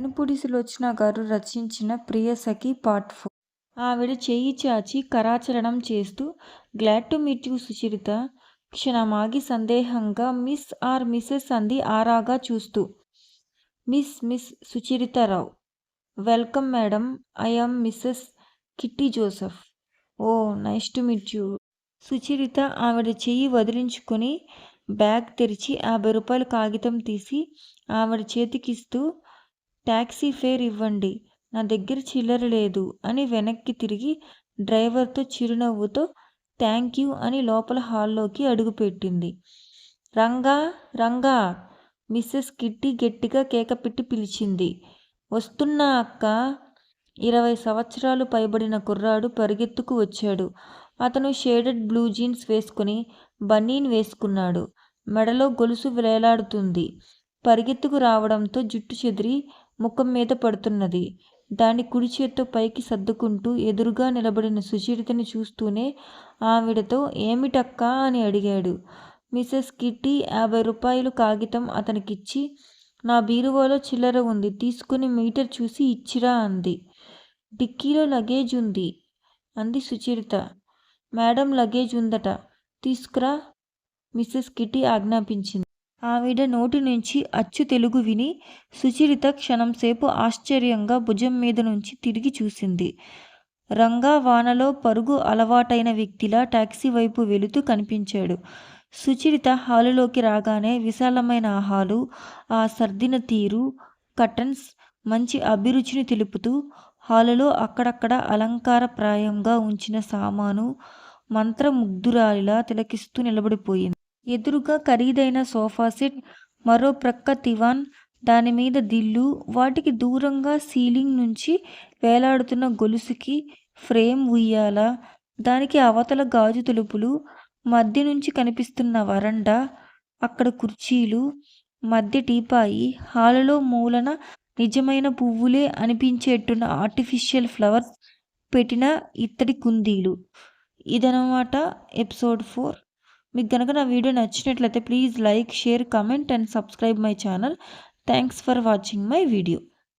వెనుపుడి సులోచన గారు రచించిన Priyasakhi part four. ఆవిడ చేయి చాచి కరాచరణం చేస్తూ glad to meet you Sucharitha. క్షణమాగి సందేహంగా miss are Mrs అంది ఆరాగా చూస్తూ. Miss miss సుచరితారావు welcome madam. I am missus kitty Joseph. Oh nice to meet you. Sucharitha ఆవిడ చెయ్యి వదిలించుకొని బ్యాగ్ తెరిచి యాభై రూపాయల కాగితం తీసి ఆవిడ చేతికిస్తూ ట్యాక్సీ ఫేర్ ఇవ్వండి నా దగ్గర చిల్లర లేదు అని వెనక్కి తిరిగి డ్రైవర్తో చిరునవ్వుతో థ్యాంక్ యూ అని లోపల హాల్లోకి అడుగుపెట్టింది. రంగా రంగా మిస్సెస్ కిట్టి గట్టిగా కేకపెట్టి పిలిచింది. వస్తున్నా అక్క. ఇరవై సంవత్సరాలు పైబడిన కుర్రాడు పరిగెత్తుకు వచ్చాడు. అతను షేడెడ్ బ్లూ జీన్స్ వేసుకుని బన్నీన్ వేసుకున్నాడు. మెడలో గొలుసు వేలాడుతుంది. పరిగెత్తుకు రావడంతో జుట్టు చెదిరి ముఖం మీద పడుతున్నది. దాన్ని కుడి చేత్తో పైకి సర్దుకుంటూ ఎదురుగా నిలబడిన సుచరితని చూస్తూనే ఆవిడతో ఏమిటక్కా? అని అడిగాడు. మిసెస్ కిట్టి యాభై రూపాయలు కాగితం అతనికిచ్చి నా బీరువాలో చిల్లర ఉంది తీసుకుని మీటర్ చూసి ఇచ్చిరా అంది. డిక్కీలో లగేజ్ ఉంది అంది సుచరిత. మేడం లగేజ్ ఉందట తీసుకురా మిస్సెస్ కిట్టి ఆజ్ఞాపించింది. ఆవిడ నోటి నుంచి అచ్చు తెలుగు విని సుచరిత క్షణంసేపు ఆశ్చర్యంగా భుజం మీద నుంచి తిరిగి చూసింది. రంగా వానలో పరుగు అలవాటైన వ్యక్తిలా టాక్సీ వైపు వెళుతూ కనిపించాడు. సుచరిత హాలులోకి రాగానే విశాలమైన హాలు ఆ సర్దిన తీరు కటన్స్ మంచి అభిరుచిని తెలుపుతూ హాలులో అక్కడక్కడ అలంకారప్రాయంగా ఉంచిన సామాను మంత్రముగ్ధురాలిలా తిలకిస్తూ నిలబడిపోయింది. ఎదురుగా ఖరీదైన సోఫా సెట్ మరో ప్రక్క తివాన్ దానిమీద దిల్లు వాటికి దూరంగా సీలింగ్ నుంచి వేలాడుతున్న గొలుసుకి ఫ్రేమ్ ఉయ్యాల దానికి అవతల గాజు తలుపులు మధ్య నుంచి కనిపిస్తున్న వరండా అక్కడ కుర్చీలు మధ్య టీపాయి హాలులో మూలన నిజమైన పువ్వులే అనిపించేట్టున్న ఆర్టిఫిషియల్ ఫ్లవర్స్ పెట్టిన ఇత్తడి కుందీలు. ఇదనమాట ఎపిసోడ్ ఫోర్. మీకు కనుక నా వీడియో నచ్చినట్లయితే please like share comment and subscribe my channel. Thanks for watching my video